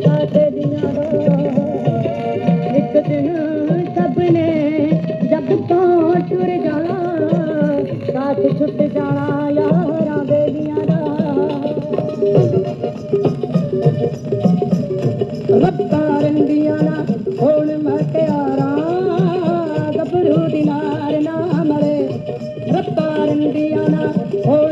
ਗੱਲਾਂ ਤੇਰੀਆਂ ਇੱਕ ਦਿਨ ਸਭ ਨੇ ਜੱਗ ਤੋਂ ਟੁਰ ਜਾਣਾ। ਸਾਥ ਛੁੱਟ ਜਾਣਾ ਯਾਰਾਂ ਬੇਲੀਆਂ ਦਾ ਰੱਤਾਂ ਰੰਗੀਆਂ ਨਾ ਹੋਣ ਮਟਿਆਰਾਂ ਗੱਭਰੂ ਦੀ ਮਾਰ ਨਾ ਮਰੇ ਰੱਤਾਂ ਰੰਗੀਆਂ ਨਾ ਹੋਣ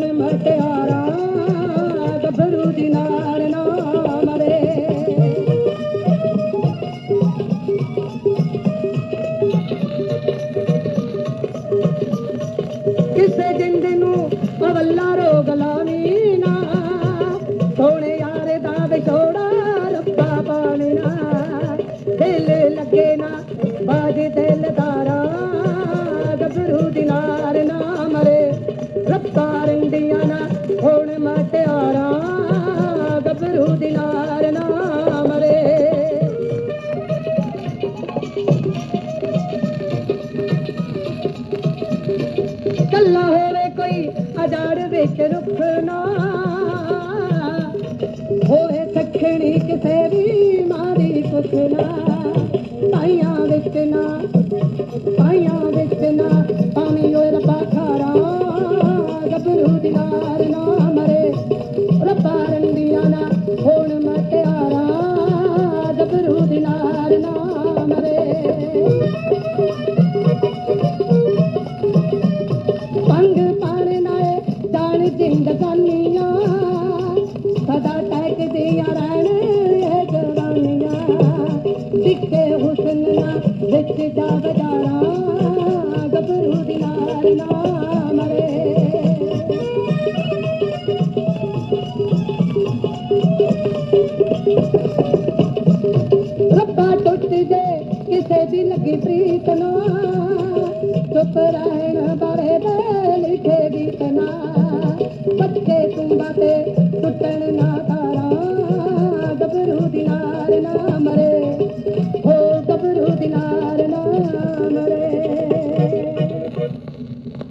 ਕਿਸੇ ਜਿੰਦ ਨੂੰ ਪਵੱਲਾ ਰੋਗ ਲਾਵੀ ਨਾ। ਸੋਹਣੇ ਯਾਰੇ ਦਾ ਵਿਛੋੜਾ ਰੱਬਾ ਪਾਣੀ ਨਾ। ਦਿਲ ਲੱਗੇ ਨਾ, ਬਾਜ ਦਿਲ ਤਾਰਾ ਕੱਲਾ ਹੋਵੇ ਕੋਈ ਅਜਾੜ ਵਿੱਚ ਰੁੱਖ ਨਾ। ਹੋਏ ਸਖਣੀ ਕਿਸੇ ਦੀ ਮਾਰੀ ਕੁਛ ਨਾ। ਪਾਈਆਂ ਵਿੱਚ ਨਾ, ਪਾਈਆਂ ਵਿੱਚ ਨਾ ਪਾਣੀ ਓਏ ਰੱਬਾ ਖਾਰਾ। ਗੱਭਰੂ ਦੀ ਨਾਰ ਨਾ ਮਰੇ, ਰੱਬਾ ਰੰਡੀਆਂ ਜਾਣ ਜਿੰਦਗਾਨੀਆਂ ਸਦਾ ਟੈਕਦੀਆਂ ਰਹਿਣ ਇਹ ਜਵਾਨੀਆਂ। ਦਿੱਕੇ ਵਿੱਚ ਜਾ ਬਜਾਰਾ ਗੱਭਰੂ ਦੀ ਨਾਰ ਨਾ ਮਰੇ। ਰੱਬਾ ਟੁੱਟ ਜੇ, ਕਿਸੇ ਦੀ ਲੱਗੀ ਪ੍ਰੀਤ ਨਾ। Narayana